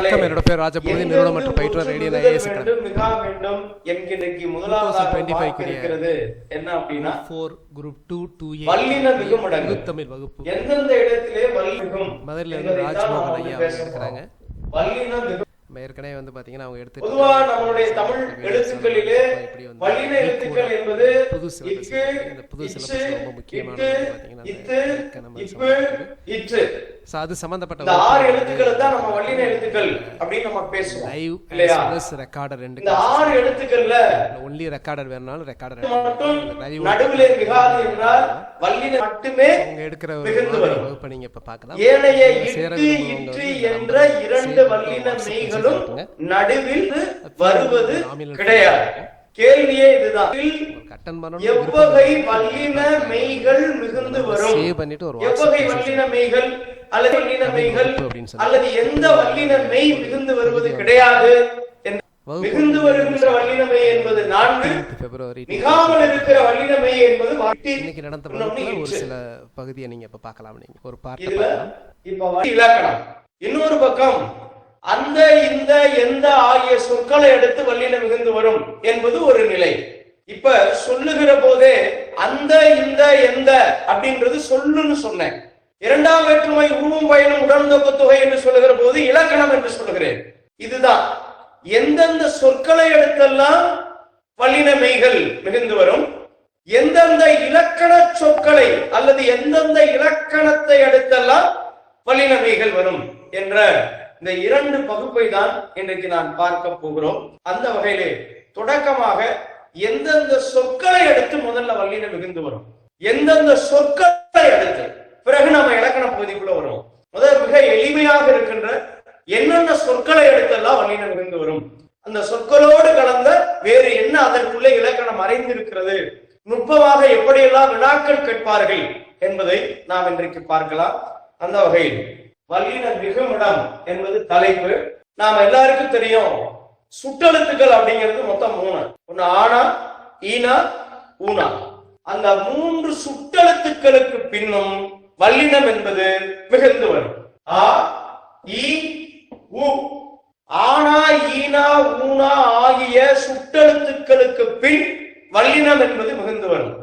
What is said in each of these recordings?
வணக்கம். என்னோட பேர் ராஜபூதி நிறுவனம் மற்றும் பயிற்றுவர் ரேடியோ ஐஏஎஸ் வேண்டும் என்கின்றைக்கு முதலாவதாக 2025 பார்க்க க்குரிய இருக்கிறது என்ன அப்படின்னா four group two two A வல்லின மிகுமடங்கு தமிழ் வகுப்பு. எந்தெந்த இடத்திலே வல்லி மதுரையில இருந்து ராஜ்மோகன் ஐயா இருக்கிறாங்க. வல்லின ஏற்கனவே வந்து பாத்தீங்கன்னா அவங்க எடுத்து பொதுவா நம்மளுடைய தமிழ் எழுத்துக்களிலே வல்லின எழுத்துக்கள் என்பது புது இக்கு இந்த புது syllabus ரொம்ப முக்கியமானது பாத்தீங்கன்னா அது சம்பந்தப்பட்ட ஆறு எழுத்துக்களை தான் நம்ம வல்லின எழுத்துக்கள் அப்படின்னு நம்ம பேசுவோம் லைவ் இல்லையா? ரெக்கார்டர் ரெண்டு இந்த ஆறு எழுத்துக்கள்ல ஒன்லி ரெக்கார்டர் வேணும்னாலும் ரெக்கார்டர் லைவ் நடுவிலே மிகாது என்றால் வல்லின மட்டுமே அவங்க எடுக்கிற. வகுப்பை நீங்க இப்ப பார்க்கலாம். சேர இட்டு என்ற இரண்டு வல்லின வாட்ஸ்அப் அனுப்புங்க. நடுவில் வருவது கிடையாது. கேள்வியே இதுதான். எவ்வகை வல்லின மெய்கள் மிகுந்து வரும். எவ்வகை வல்லின மெய்கள் அல்லது வல்லின மெய்கள். அல்லது எந்த வல்லின மெய் மிகுந்து வருவது கிடையாது மிகுந்து வருகின்ற வல்லின மெய் என்பது நான்கு. பிப்ரவரி மிகாமல் இருக்கிற வல்லின மெய் என்பது இன்னைக்கு நடந்த ஒரு. சில பகுதியை நீங்க இப்ப பார்க்கலாம். நீங்க ஒரு பார்ட் இப்ப இலக்கணம் இன்னொரு பக்கம் அந்த இந்த எந்த ஆகிய சொற்களை எடுத்து வள்ளியில மிகுந்து வரும் என்பது ஒரு நிலை. இப்ப சொல்லுகிற போதே அந்த இந்த எந்த அப்படின்றது சொல்லுன்னு சொன்னேன். இரண்டாம் வேற்றுமை உருவம் பயணம் உடன்தொக்க தொகை என்று சொல்லுகிற போது இலக்கணம் என்று சொல்லுகிறேன். இதுதான். எந்தெந்த சொற்களை எடுத்தெல்லாம் வல்லின மெய்கள் மிகுந்து வரும்? எந்தெந்த இலக்கண சொற்களை அல்லது எந்தெந்த இலக்கணத்தை அடுத்தெல்லாம் வல்லினமைகள் வரும் என்ற இந்த இரண்டு பகுப்பை தான் இன்றைக்கு நான் பார்க்க போகிறோம். அந்த வகையிலே தொடக்கமாக எந்தெந்த சொற்களை எடுத்து முதல்ல வல்லின மிகுந்து வரும்? எந்தெந்த சொற்களை எடுத்து? பிறகு நம்ம இலக்கண பகுதிக்குள்ள வரும் முதல் மிக எளிமையாக இருக்கின்ற என்னென்ன சொற்களை எடுத்தெல்லாம் வல்லின மிகுந்து வரும்? அந்த சொற்களோடு கலந்த வேறு என்ன அதற்குள்ளே இலக்கணம் மறைந்திருக்கிறது நுட்பமாக எப்படியெல்லாம் வினாக்கள் கேட்பார்கள் என்பதை நாம் இன்றைக்கு பார்க்கலாம். அந்த வகையில் வல்லின மிகுமிடம் என்பது தலைப்பு. நாம் எல்லாருக்கும் தெரியும். சுட்டெழுத்துக்கள் அப்படிங்கிறது மொத்தம் மூணு. ஒன்னு ஆனா ஈனா ஊனா. அந்த மூன்று சுட்டெழுத்துக்களுக்கு பின்னும் வல்லினம் என்பது மிகுந்து வரும். ஆ ஈ உ. ஆனா ஈனா ஊனா ஆகிய சுட்டெழுத்துக்களுக்கு பின் வல்லினம் என்பது மிகுந்து வரும்.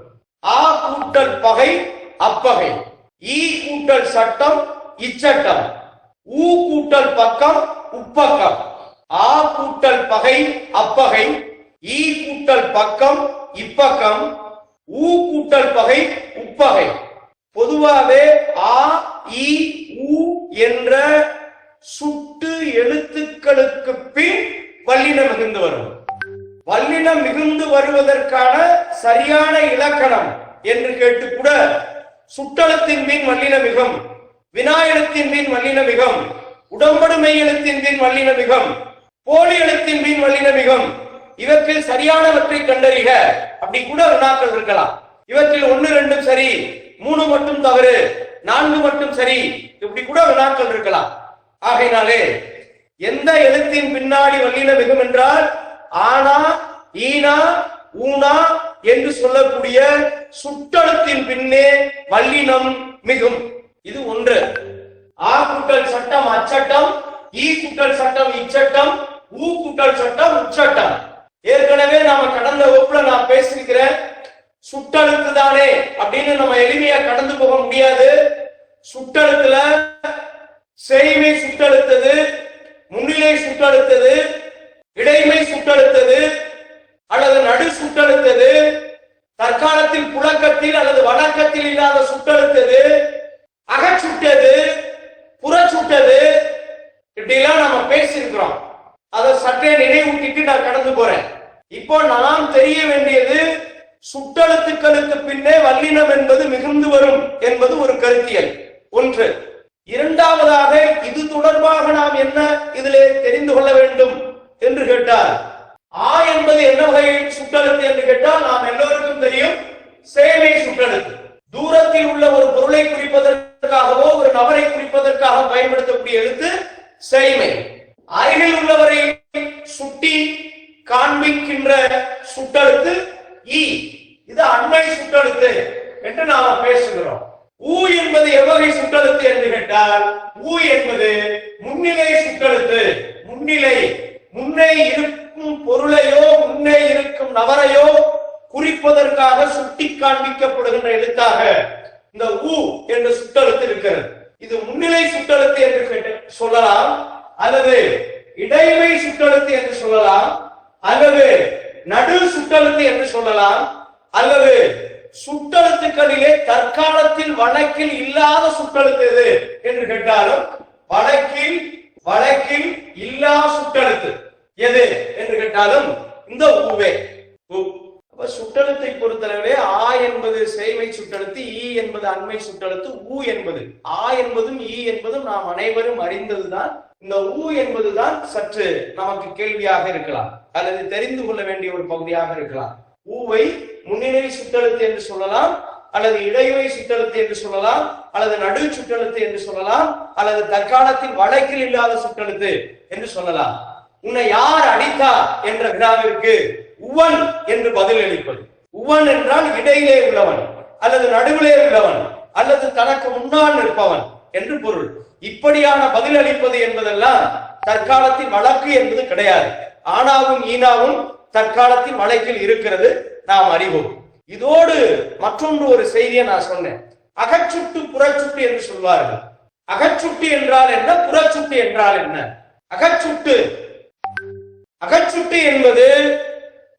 ஆ கூட்டல் பகை அப்பகை. ஈ கூட்டல் சட்டம் இச்சட்டம். ஊ கூட்டல் பக்கம் உப்பக்கம். ஆ கூட்டல் பகை அப்பகை. ஈ கூட்டல் பக்கம் இப்பக்கம். ஊ கூட்டல் பகை உப்பகை. பொதுவாகவே ஆ இ ஊ என்ற சுட்டு எழுத்துக்களுக்கு பின் வல்லினம் மிகுந்து வரும். வல்லினம் மிகுந்து வருவதற்கான சரியான இலக்கணம் என்று கேட்டு கூட சுட்டளத்தின் மீன் வல்லின மிகும். வினாயெழுத்தின் மீன் வல்லின மிகம் உடம்படுமை எழுத்தின் மீன் வல்லின மிகம் போலி எழுத்தின் மீன் வல்லின மிகம் இவற்றில் சரியானவற்றை கண்டறிக. அப்படி கூட வினாக்கள் இருக்கலாம். இவற்றில் ஒன்னு ரெண்டும் சரி மூணு மட்டும் தவறு நான்கு மட்டும் சரி இப்படி கூட வினாக்கள் இருக்கலாம். ஆகையினாலே எந்த எழுத்தின் பின்னாடி வல்லின மிகும் என்றால் ஆனா ஈனா ஊனா என்று சொல்லக்கூடிய சுட்டெழுத்தின் பின்னே வல்லினம் மிகும். இது ஒன்று. ஆ கூட்டல் சட்டம் அச்சட்டம் ஈ கூட்டல் சட்டம் இச்சட்டம் ஊ கூட்டல் சட்டம் உச்சட்டம். ஏற்கனவே நாம கடந்த வகுப்புல நான் பேசியிருக்கிறேன் சுட்டழுத்து தானே அப்படின்னு நம்ம எளிமையா கடந்து போக முடியாது. சுட்டழுத்துல செய்மை சுட்டழுத்தது முன்னிலை சுட்டழுத்தது இடைமை சுட்டழுத்தது அல்லது நடு சுட்டழுத்தது தற்காலத்தில் புழக்கத்தில் அல்லது வழக்கத்தில் இல்லாத சுட்டழுத்தது அகச்சுட்டது புறச்சுட்டது இப்படிலாம் நம்ம பேசியிருக்கிறோம். அதை சற்றே நினைவூட்டிட்டு நான் கடந்து போறேன். இப்போ நாம் தெரிய வேண்டியது சுட்டெழுத்துக்களுக்கு பின்னே வல்லினம் என்பது மிகுந்து வரும் என்பது ஒரு கருத்தியல். ஒன்று இரண்டாவதாக இது தொடர்பாக நாம் என்ன இதிலே தெரிந்து கொள்ள வேண்டும் என்று கேட்டார். ஆ என்பது என்ன வகை சுட்டெழுத்து என்று கேட்டால் நாம் எல்லோருக்கும் தெரியும் சேவை சுட்டெழுத்து தூரத்தில் உள்ள ஒரு பொருளை குறிப்பதற்காகவோ ஒரு நபரை குறிப்பதற்காக பயன்படுத்தக்கூடிய எழுத்து செய்மை அருகில் உள்ளவரை சுட்டி காண்பிக்கின்ற சுட்டெழுத்து ஈ இது அண்மை சுட்டெழுத்து என்று நாம பேசுகிறோம். ஊ என்பது எவ்வகை சுட்டெழுத்து என்று கேட்டால் ஊ என்பது முன்னிலை சுட்டெழுத்து. முன்னிலை முன்னே இருக்கும் பொருளையோ முன்னே இருக்கும் நபரையோ குறிப்பதற்காக சுட்டி காண்பிக்கப்படுகின்ற எழுத்தாக இந்த ஊ என்ற சுட்டெழுத்து இருக்கிறது. இது முன்னிலை சுட்டெழுத்து என்று கேட்டு- சொல்லலாம் அல்லது இடைமை சுற்றழுத்து என்று சொல்லலாம் அல்லது நடு சுட்டெழுத்து என்று சொல்லலாம் அல்லது சுட்டெழுத்துக்களிலே தற்காலத்தில் வழக்கில் இல்லாத சுற்றழுத்து எது என்று கேட்டாலும் வழக்கில் வழக்கில் இல்லா சுட்டெழுத்து எது என்று கேட்டாலும் இந்த ஊவே உ. அப்ப சுட்டெழுத்தை பொறுத்தளவே ஆ என்பது சேமை சுட்டெழுத்து ஈ என்பது அண்மை சுட்டெழுத்து ஊ என்பது. ஆ என்பதும் ஈ என்பதும் நாம் அனைவரும் அறிந்ததுதான். இந்த ஊ என்பதுதான் சற்று நமக்கு கேள்வியாக இருக்கலாம். அல்லது தெரிந்து கொள்ள வேண்டிய ஒரு பகுதியாக இருக்கலாம். ஊவை முன்னிலை சுட்டெழுத்து என்று சொல்லலாம் அல்லது இடைவை சுட்டெழுத்து என்று சொல்லலாம் அல்லது நடு சுட்டழுத்து என்று சொல்லலாம் அல்லது தற்காலத்தில் வழக்கில் இல்லாத சுட்டெழுத்து என்று சொல்லலாம். உன்னை யார் அடித்தா என்ற வினாவிற்கு உவன் என்று பதில் அளிப்பது உவன் என்றால் இடையிலே உள்ளவன் அல்லது நடுவிலே உள்ளவன் அல்லது தனக்கு முன்னால் நிற்பவன் என்று பொருள். இப்படியான பதில் அளிப்பது என்பதெல்லாம் தற்காலத்தில் வழக்கு என்பது கிடையாது. ஆனாவும் ஈனாவும் தற்காலத்தில் வழக்கில் இருக்கிறது நாம் அறிவோம். இதோடு மற்றொன்று ஒரு செய்தியை நான் சொன்னேன். அகச்சுட்டு புறச்சுட்டு என்று சொல்வார்கள். அகச்சுட்டு என்றால் என்ன? புறச்சுட்டு என்றால் என்ன? அகச்சுட்டு. அகச்சுட்டு என்பது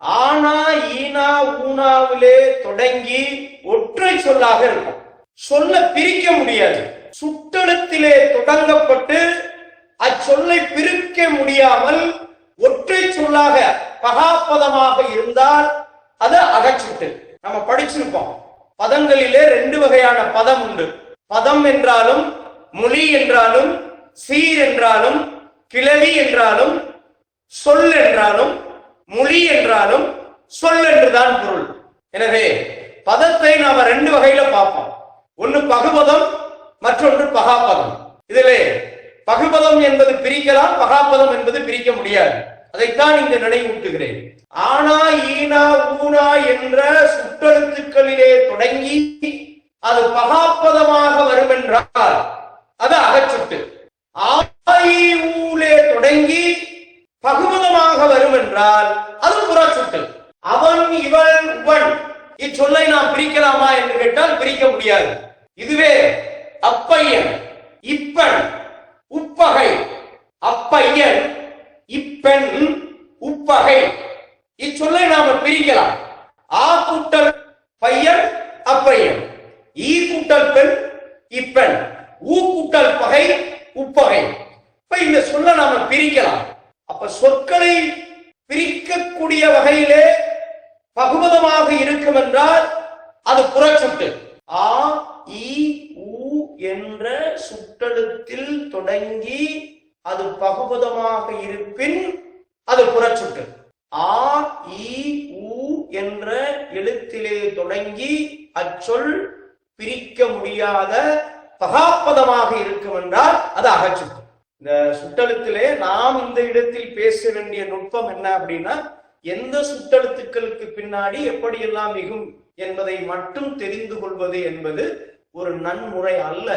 ஆனா ஈனா ஊனாவிலே தொடங்கி ஒற்றை சொல்லாக இருக்கும். சொல்ல பிரிக்க முடியாது. சுட்டெழுத்திலே தொடங்கப்பட்டு அச்சொல்லை பிரிக்க முடியாமல் ஒற்றை சொல்லாக பகாபதமாக இருந்தால் அது அகச்சுட்டு. நம்ம படிச்சிருப்போம். பதங்களிலே ரெண்டு வகையான பதம் உண்டு. பதம் என்றாலும் மொழி என்றாலும் சீர் என்றாலும் கிளவி என்றாலும் சொல் என்றாலும் மொழி என்றாலும் சொல் என்றுதான் பொருள். எனவே பதத்தை நாம ரெண்டு வகையில பார்ப்போம். ஒன்னு பகுபதம் மற்றொன்று பகாப்பதம் இதிலே பகுபதம் என்பது பிரிக்கலாம் பகாப்பதம் என்பது பிரிக்க முடியாது. அதைத்தான் இங்கு நினைவூட்டுகிறேன். ஆனா ஈனா ஊனா என்ற சுற்றெழுத்துக்களிலே தொடங்கி அது பகாப்பதமாக வரும் என்றால் அது அகச்சுட்டு. ஆயூலே ஊலே தொடங்கி பகுமதமாக வரும் என்றால் அது புறச்சுட்டு அவன் இவன் உவன் இச்சொல்லை நாம் பிரிக்கலாமா என்று கேட்டால் பிரிக்க முடியாது. இதுவே அப்பையன் இப்பன் உப்பகை அப்பையன் இப்பெண் உப்பகை இச்சொல்லை நாம பிரிக்கலாம் ஆ கூட்டல் பையன் அப்பையன் ஈ கூட்டல் பெண் இப்பெண் ஊ கூட்டல் பகை உப்பகை இப்ப இந்த சொல்ல நாம பிரிக்கலாம் அப்ப சொற்களை பிரிக்கக்கூடிய வகையிலே பகுபதமாக இருக்கும் என்றால் அது புறச்சுட்டு ஆ இ உ என்ற சுட்டெழுத்தில் தொடங்கி அது பகுபதமாக இருப்பின் அது புறச்சுட்டு ஆ இ உ என்ற எழுத்திலே தொடங்கி அச்சொல் பிரிக்க முடியாத பகாப்பதமாக இருக்கும் என்றால் அது அகச்சுட்டு இந்த சுட்டெழுத்திலே நாம் இந்த இடத்தில் பேச வேண்டிய நுட்பம் என்ன அப்படின்னா எந்த சுட்டெழுத்துக்களுக்கு பின்னாடி எப்படியெல்லாம் மிகும் என்பதை மட்டும் தெரிந்து கொள்வது என்பது ஒரு நன்முறை அல்ல.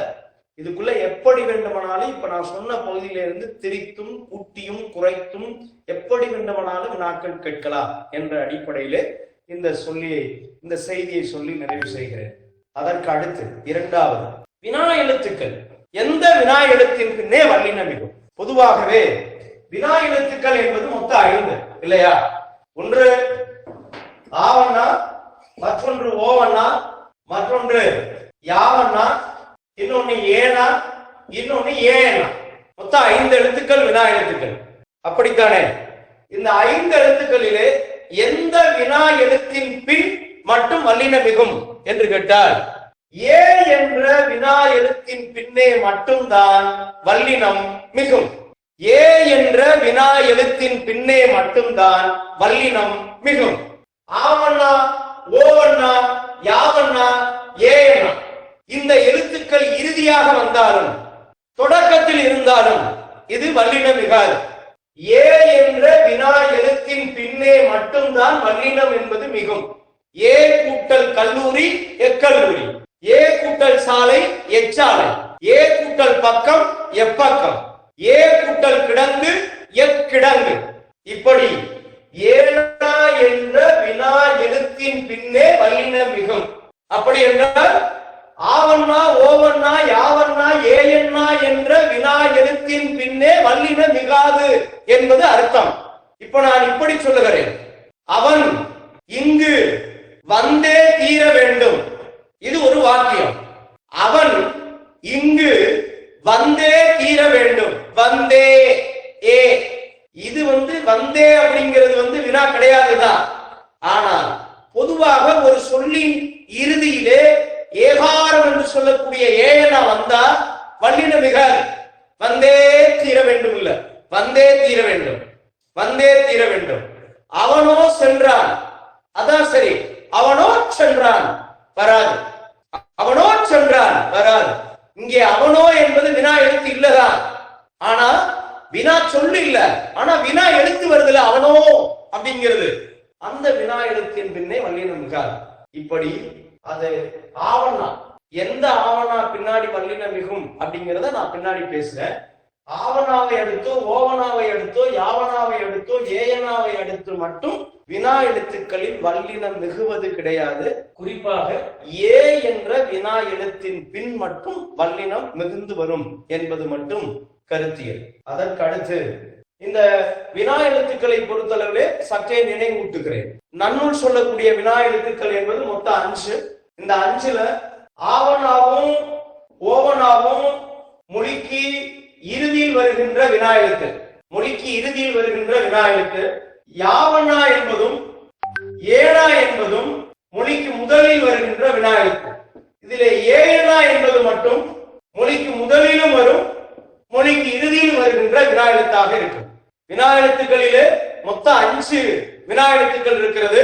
இதுக்குள்ள எப்படி வேண்டுமானாலும் இப்ப நான் சொன்ன பகுதியிலிருந்து திரித்தும் கூட்டியும் குறைத்தும் எப்படி வேண்டுமானாலும் வினாக்கள் கேட்கலாம் என்ற அடிப்படையிலே இந்த சொல்லி இந்த செய்தியை சொல்லி நிறைவு செய்கிறேன். அதற்கு அடுத்து இரண்டாவது வினா எழுத்துக்கள். எந்த வினா எழுத்தின் பின்னே வல்லினம் மிகும் பொதுவாகவே வினா எழுத்துக்கள் என்பது மொத்தம் ஐந்து இல்லையா? ஒன்று ஆவண்ணா மற்றொன்று ஓவண்ணா மற்றொன்று யாவண்ணா இன்னொன்னு ஏனா இன்னொன்னு ஏனா மொத்தம் ஐந்து எழுத்துக்கள் வினா எழுத்துக்கள். அப்படித்தானே? இந்த ஐந்து எழுத்துக்களிலே எந்த வினா எழுத்தின் பின் மட்டும் வல்லின மிகும்? என்று கேட்டால் ஏ என்ற வினா எழுத்தின் பின்னே மட்டும்தான் வல்லினம் மிகும். ஏ என்ற வினா எழுத்தின் பின்னே மட்டும்தான் வல்லினம் மிகும். ஆவண்ணா ஓவண்ணா யாவண்ணா ஏண்ணா இந்த எழுத்துக்கள் இறுதியாக வந்தாலும் தொடக்கத்தில் இருந்தாலும் இது வல்லினம் மிகாது. ஏ என்ற வினா எழுத்தின் பின்னே மட்டும்தான் வல்லினம் என்பது மிகும். ஏ கூட்டல் கல்லூரி எக்கல்லூரி ஏ கூட்டல் சாலை எச்சாலை ஏ கூட்டல் பக்கம் எப்பக்கம் ஏ கூட்டல் கிடங்கு எக்கிடங்கு இப்படி ஏனா என்ற வினா எழுத்தின் பின்னே வல்லின மிகும். அப்படி என்றால் ஆவண்ணா ஓவண்ணா யாவண்ணா ஏயண்ணா என்ற வினா எழுத்தின் பின்னே வல்லின மிகாது என்பது அர்த்தம். இப்ப நான் இப்படி சொல்லுகிறேன். அவன் இங்கு வந்தே தீர வேண்டும். இது ஒரு வாக்கியம். அவன் இங்கு வந்தே தீர வேண்டும். வந்தே ஏ. இது வந்து வந்தே அப்படிங்கிறது வந்து வினா கிடையாதுதான். ஆனால் பொதுவாக ஒரு சொல்லின் இறுதியிலே ஏகாரம் என்று சொல்லக்கூடிய ஏழனா வந்தா வல்லின மிகாது வந்தே தீர வேண்டும் இல்ல வந்தே தீர வேண்டும். வந்தே தீர வேண்டும். அவனோ சென்றான். அதான் சரி. அவனோ சென்றான். வராது. அவனோ சென்றான். வராது. இங்கே அவனோ என்பது வினா எழுத்து இல்லதான் ஆனா வினா சொல்லு இல்ல. ஆனா வினா எழுத்து வருதுல அவனோ அப்படிங்கிறது. அந்த வினா எழுத்தின் பின்னே வல்லினம் மிகாது இப்படி அது ஆவணா. எந்த ஆவணா பின்னாடி வல்லினம் மிகும் அப்படிங்கிறத நான் பின்னாடி பேசுறேன். ஆவணாவை எடுத்தோ ஓவனாவை எடுத்தோ யாவனாவை எடுத்தோ ஏயனாவை எடுத்து மட்டும் வினா எழுத்துக்களில் வல்லினம் மிகுவது கிடையாது. குறிப்பாக ஏ என்ற வினா எழுத்தின் பின் மட்டும் வல்லினம் மிகுந்து வரும் என்பது மட்டும் கருத்தியல் அதற்கடுத்து இந்த வினா எழுத்துக்களை பொறுத்தளவிலே சற்றே நினைவூட்டுகிறேன். நன்னூல் சொல்லக்கூடிய வினா எழுத்துக்கள் என்பது மொத்தம் அஞ்சு. இந்த அஞ்சுல ஆவனாவும் ஓவனாவும் மொழிக்கு இறுதியில் வருகின்ற வினா எழுத்து மொழிக்கு இறுதியில் வருகின்ற வினாயுத்து யாவனா என்பதும் ஏனா என்பதும் மொழிக்கு முதலில் வருகின்ற வினா எழுத்து இதிலே ஏனா என்பது மட்டும் மொழிக்கு முதலிலும் வரும் மொழிக்கு இறுதியில் வருகின்ற வினா இருக்கும். வினா மொத்தம் அஞ்சு வினா இருக்கிறது.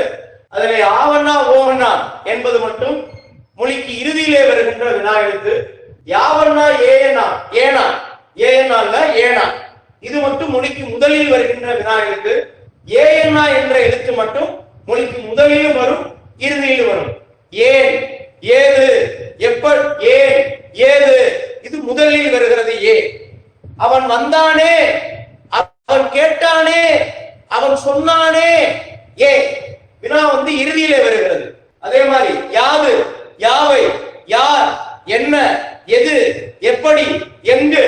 அதில் ஆவண்ணா ஓவண்ணா என்பது மட்டும் மொழிக்கு இறுதியிலே வருகின்ற வினா எழுத்து. யாவண்ணா ஏனா ஏனா. ஏனா இல்ல ஏனா. இது மட்டும் மொழிக்கு முதலில் வருகின்ற வினா எழுத்து. ஏஎன்னா என்ற எழுத்து மட்டும் மொழிக்கு முதலிலும் வரும் இறுதியிலும் வரும். ஏன் ஏது எப்ப ஏன் ஏது. இது முதலில் வருகிறது ஏ. அவன் வந்தானே அவன் கேட்டானே அவன் சொன்னானே ஏ. வினா வந்து இறுதியிலே வருகிறது. அதே மாதிரி யாது யாவை யார் என்ன எது எப்படி எங்கு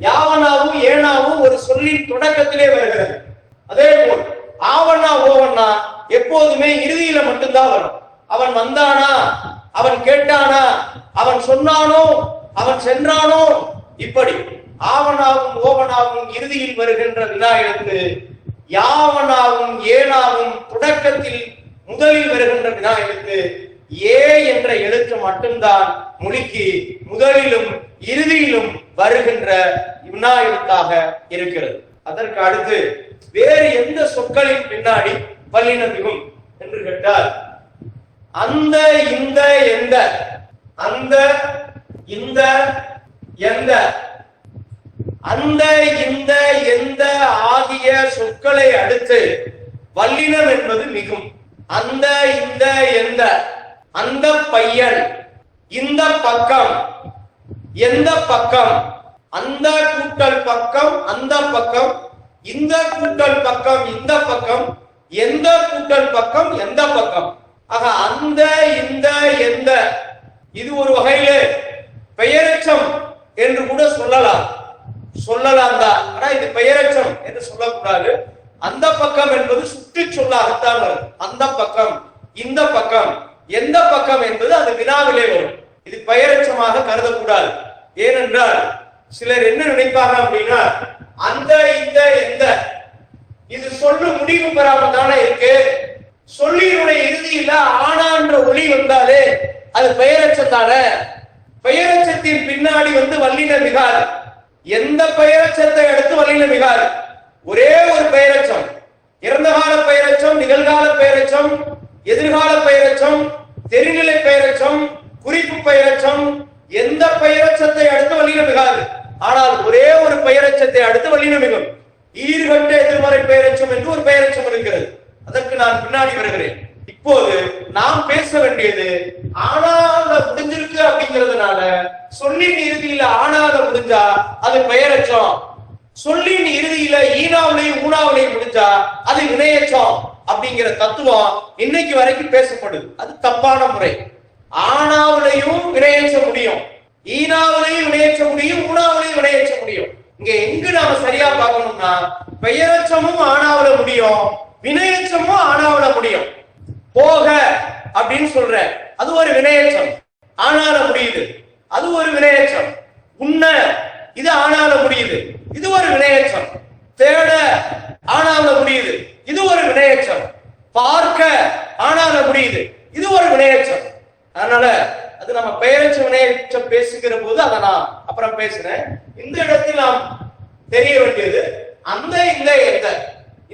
யாவனாவும் ஏனாவும் ஒரு சொல்லின் தொடக்கத்திலே வருகிறது. அதே போல் ஆவண்ணா ஓவண்ணா எப்போதுமே இறுதியில மட்டும்தான் வரும். அவன் வந்தானா? அவன் கேட்டானா? அவன் சொன்னானோ? அவன் சென்றானோ? இப்படி ஆவனாவும் ஓவனாவும் இறுதியில் வருகின்ற வினா எழுத்து யாவனாவும் ஏனாவும் தொடக்கத்தில் முதலில் வருகின்ற வினா எழுத்து ஏ என்ற எழுத்து மட்டும்தான் மொழிக்கு முதலிலும் இறுதியிலும் வருகின்ற வினா எழுத்தாக இருக்கிறது. அதற்கு அடுத்து வேறு எந்த சொற்களின் பின்னாடி பல்லினமிகும் என்று கேட்டால் அந்த இந்த எந்த அந்த இந்த எந்த அந்த இந்த ஆகிய சொற்களை அடுத்து வல்லினம் என்பது மிகும். அந்த இந்த எந்த அந்த பையன் இந்த பக்கம் எந்த பக்கம் அந்த கூட்டல் பக்கம் அந்த பக்கம் இந்த கூட்டல் பக்கம் இந்த பக்கம் எந்த கூட்டல் பக்கம் எந்த பக்கம். ஆக அந்த இந்த எந்த இது ஒரு வகையிலே பெயரச்சம் என்று கூட சொல்லலாம். சொல்லலாம் தான் ஆனா இது பெயரச்சம் என்று சொல்லக்கூடாது. அந்த பக்கம் என்பது சுற்றி சொல்லாகத்தான் வரும். அந்த பக்கம் இந்த பக்கம் எந்த பக்கம் என்பது அது வினாவிலே வரும். இது பெயரச்சமாக கருதக்கூடாது. ஏனென்றால் சிலர் என்ன நினைப்பாங்க அப்படின்னா அந்த இந்த எந்த. இது சொல்லு முடிவு பெறாமல் தானே இருக்கு. சொல்லினுடைய இறுதியில ஆனான்ற ஒளி வந்தாலே அது பெயரச்சத்தான பெயரச்சத்தின் பின்னாடி வந்து வல்லின மிகாது எந்த பெயரச்சத்தை எடுத்து வல்லின மிகாது ஒரே ஒரு பெயரச்சம். இறந்த கால பெயரச்சம் நிகழ்கால பெயரச்சம் எதிர்கால பெயரச்சம் தெரிநிலை பெயரச்சம் குறிப்பு பெயரச்சம் எந்த பெயரச்சத்தை அடுத்து வழியில மிகாது ஆனால் ஒரே ஒரு பெயரச்சத்தை அடுத்து வழியில மிகும். ஈறுகட்ட எதிர்மறை பெயரச்சம் என்று ஒரு பெயரச்சம் இருக்கிறது. அதற்கு நான் பின்னாடி வருகிறேன். இப்போது நாம் பேச வேண்டியது ஆனால் முடிஞ்சிருக்கு அப்படிங்கிறதுனால சொல்லின் இறுதியில ஆனாத முடிஞ்சா அது பெயரச்சம். சொல்லின் இறுதியில ஈனாவிலையும் ஊனாவிலையும் முடிஞ்சா அது வினையச்சம் அப்படிங்கிற தத்துவம் இன்னைக்கு வரைக்கும் பேசப்படுது. அது தப்பான முறை. ஆனாவிலையும் வினையேற்ற முடியும். ஈனாவிலையும் வினையேற்ற முடியும் ஊனாவிலையும் வினையேற்ற முடியும். இங்க எங்கு நாம சரியா பார்க்கணும்னா பெயரச்சமும் ஆனாவில முடியும் வினையச்சமும் ஆனாவில முடியும். போக அப்படின்னு சொல்ற அது ஒரு வினையச்சம். ஆனால முடியுது. அது ஒரு வினையேற்றம். உண்ண இது ஆணால முடியுது. இது ஒரு வினையச்சம் தேட ஆணால முடியுது. இது ஒரு வினையேற்றம். பார்க்க ஆணால முடியுது. இது ஒரு வினையேற்றம். அதனால அது நம்ம பெயரச்ச வினையேற்றம் பேசுகிற போது அதை நான் அப்புறம் பேசுறேன். இந்த இடத்தில் நாம் தெரிய வேண்டியது அந்த இந்த எந்த?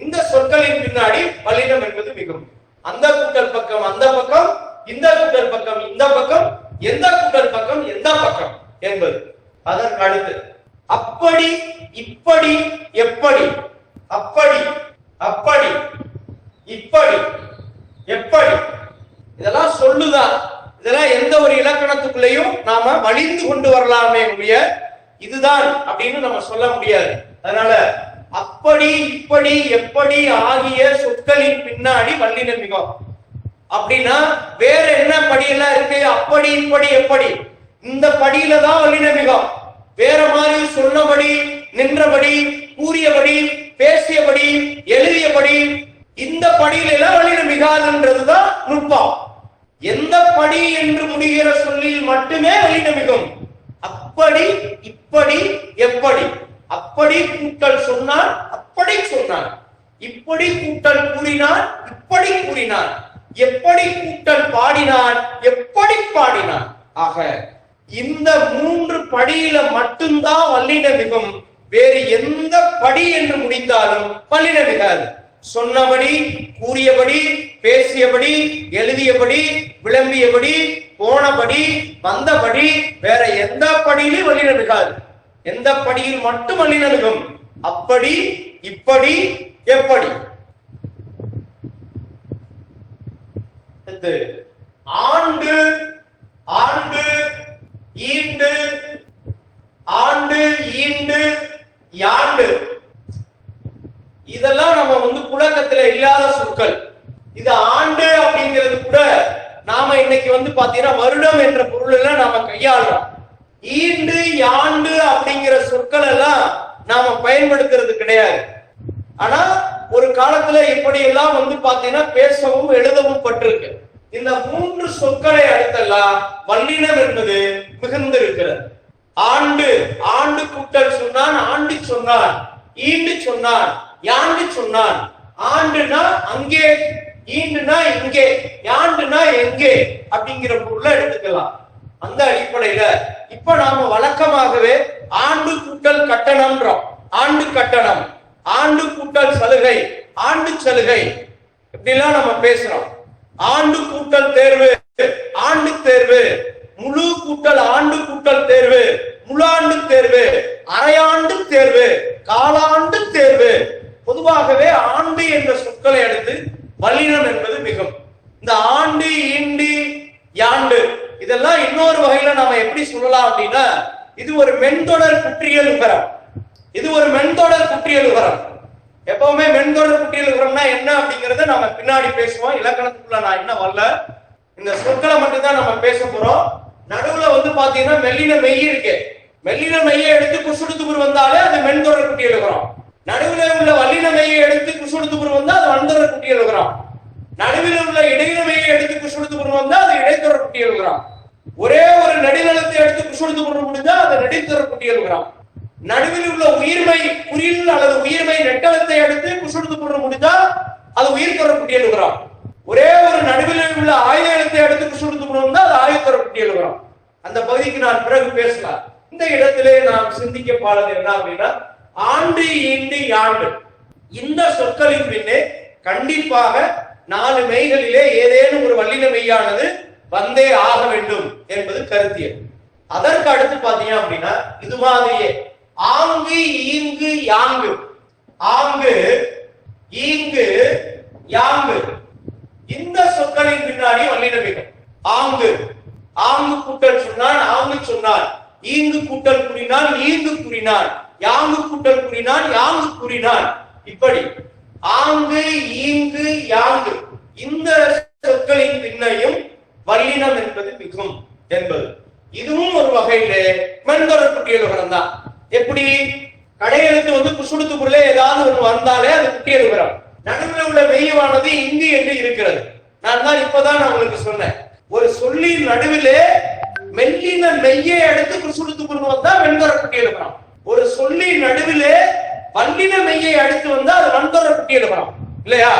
இந்த சொற்களின் பின்னாடி வல்லினம் என்பது மிகும் அந்த கூட்டல் பக்கம் அந்த பக்கம் இந்த கூட்டல் பக்கம் இந்த பக்கம் எந்த கூட்டல் பக்கம் எந்த பக்கம் என்பது. அதற்கு அடுத்து அப்படி இப்படி எப்படி அப்படி அப்படி இப்படி எப்படி. இதெல்லாம் சொல்லுதான். இதெல்லாம் எந்த ஒரு இலக்கணத்துக்குள்ளேயும் நாம வழிந்து கொண்டு வரலாமே முடிய இதுதான் அப்படின்னு நம்ம சொல்ல முடியாது. அதனால அப்படி இப்படி எப்படி ஆகிய சொற்களின் பின்னாடி வள்ளி மிகும் அப்படின்னா வேற என்ன படியெல்லாம் இருக்கு? அப்படி இப்படி எப்படி? இந்த படியில தான் வல்லினம் மிகும் வேற மாதிரி சொன்னபடி நின்றபடி கூறியபடி பேசியபடி எழுதியபடி இந்த படியில எல்லாம் வல்லினம் நுட்பம். எந்த படி என்று முடிகிற சொல்லில் மட்டுமே வல்லினம் அப்படி இப்படி எப்படி? அப்படி கூட்டல் சொன்னான் அப்படி சொன்னான். இப்படி கூட்டல் கூறினான் இப்படி கூறினான். எப்படி கூட்டல் பாடினான்? எப்படி பாடினான்? ஆக இந்த மூன்று படியில மட்டும்தான் வல்லின மிகும் வேறு எந்த படி என்று முடிந்தாலும் வல்லின மிகாது சொன்னபடி கூறியபடி பேசியபடி எழுதியபடி விளம்பியபடி போனபடி வந்தபடி வேற எந்த படியிலும் வல்லின மிகாது எந்த படியில் மட்டும் வல்லின மிகும் அப்படி இப்படி எப்படி? அடுத்து, ஆண்டு ஆண்டு ஈண்டு ஆண்டு ஈண்டு யாண்டு. இதெல்லாம் நம்ம வந்து புழக்கத்துல இல்லாத சொற்கள். இது ஆண்டு அப்படிங்கிறது கூட நாம இன்னைக்கு வந்து பாத்தீங்கன்னா வருடம் என்ற பொருள்ல நாம கையாளுறோம். ஈண்டு யாண்டு அப்படிங்கிற சொற்கள் எல்லாம் நாம பயன்படுத்துறது கிடையாது. ஆனா ஒரு காலத்துல இப்படி எல்லாம் வந்து பாத்தீங்கன்னா பேசவும் எழுதவும் பட்டிருக்கு. இந்த மூன்று சொற்களை அடுத்தெல்லாம் வல்லினம் என்பது மிகுந்து இருக்கிறது ஆண்டு ஆண்டு கூட்டல் சொன்னான் ஆண்டு சொன்னான் ஈண்டு சொன்னான் யாண்டு சொன்னான் ஆண்டுனா அங்கே ஈண்டுனா இங்கே யாண்டுனா எங்கே அப்படிங்கிற பொருளை எடுத்துக்கலாம். அந்த அடிப்படையில இப்ப நாம வழக்கமாகவே ஆண்டு கூட்டல் கட்டணம்ன்றோம். ஆண்டு கட்டணம் ஆண்டு கூட்டல் சலுகை ஆண்டு சலுகை இப்படிலாம் நம்ம பேசுறோம். ஆண்டு கூட்டல் தேர்வு ஆண்டு தேர்வு முழு கூட்டல் ஆண்டு கூட்டல் தேர்வு முழாண்டு தேர்வு அரையாண்டு தேர்வு காலாண்டு தேர்வு. பொதுவாகவே ஆண்டு என்ற சொற்களை அடுத்து வல்லினம் என்பது மிகும். இந்த ஆண்டு ஈண்டு யாண்டு இதெல்லாம் இன்னொரு வகையில நாம எப்படி சொல்லலாம் அப்படின்னா இது ஒரு மென்தொடர் குற்றியல் உகரம் இது ஒரு மென்தொடர் குற்றியல் உகரம் எப்பவுமே மென்தொடர் குற்றியல் உகரம்னா என்ன அப்படிங்கறத நம்ம பின்னாடி பேசுவோம். இலக்கணத்துக்குள்ள நான் என்ன வரல. இந்த சொற்களை மட்டும்தான் நம்ம பேச போறோம். நடுவுல வந்து பாத்தீங்கன்னா மெல்லின மெய் இருக்கு. மெல்லின மெய்யை எடுத்து குசுடுத்துபுர் வந்தாலே அது மென்தொடர் குட்டி எழுகிறோம் நடுவுல உள்ள வல்லின மெய்யை எடுத்து குசுடுத்துபுர் வந்தா அது வன்தொடர் குட்டி எழுகிறோம் நடுவில் உள்ள இடையின மெய்யை எடுத்து குசுடுத்துபுர் வந்தா அது இடைத்தொடர் குட்டி எழுகிறோம் ஒரே ஒரு நெடிநிலத்தை எடுத்து குசுடுத்துபுர் முடிஞ்சா அது நெடித்தொடர் குட்டி எழுகிறோம் நடுவில் உள்ள உயிர்மை குறியில் அல்லது உயிர்மை நெட்டலத்தை எடுத்து குசுடுத்துபுர் முடிஞ்சா அது உயிர் குட்டி எழுகிறோம் ஒரே ஒரு நடுவில் உள்ள ஆயுத எழுத்தை எடுத்து குசுடுத்து போடணும்னா அது ஆயுத குட்டி எழுகிறோம் அந்த பகுதிக்கு நான் பிறகு பேசலாம். இந்த இடத்திலே நாம் சிந்திக்க பாடது என்ன அப்படின்னா ஆண்டு ஈண்டு யாண்டு. இந்த சொற்களின் பின்னே கண்டிப்பாக நாலு மெய்களிலே ஏதேனும் ஒரு வல்லின மெய்யானது வந்தே ஆக வேண்டும் என்பது கருத்தியல். அதற்கு அடுத்து பாத்தீங்க அப்படின்னா இது மாதிரியே ஆங்கு ஈங்கு யாங்கு. ஆங்கு ஈங்கு யாங்கு. இந்த சொற்களின் பின்னாடி வல்லின மிகும் ஆங்கு. ஆங்கு கூட்டல் சொன்னான் ஆங்கு சொன்னான் ஈங்கு கூட்டல் கூறினான் ஈங்கு கூறினான் யாங்கு கூட்டல் கூறினான் யாங்கு கூறினான் இப்படி ஆங்கு ஈங்கு யாங்கு. இந்த சொற்களின் பின்னையும் வல்லினம் என்பது மிகும் என்பது. இதுவும் ஒரு வகையிலே மென்பொருள் குட்டியலுகரம் தான் எப்படி கடையெழுத்து வந்து குசுடுத்து பொருளே ஏதாவது ஒன்று வந்தாலே அது குட்டியலுகரம் நடுவில் உள்ள மெய்யவானது இங்கு என்று இருக்கிறது. நான் தான் இப்பதான் நான் உங்களுக்கு சொன்னேன். ஒரு சொல்லின் நடுவிலே மெல்லின மெய்யை அடுத்து குசுடுத்து பொருள் வந்தா வெண்தொர குட்டியலுகரம் ஒரு சொல்லின் நடுவிலே வல்லின மெய்யை அடுத்து வந்தா அது வன்தொர குட்டியலுகரம் இல்லையா?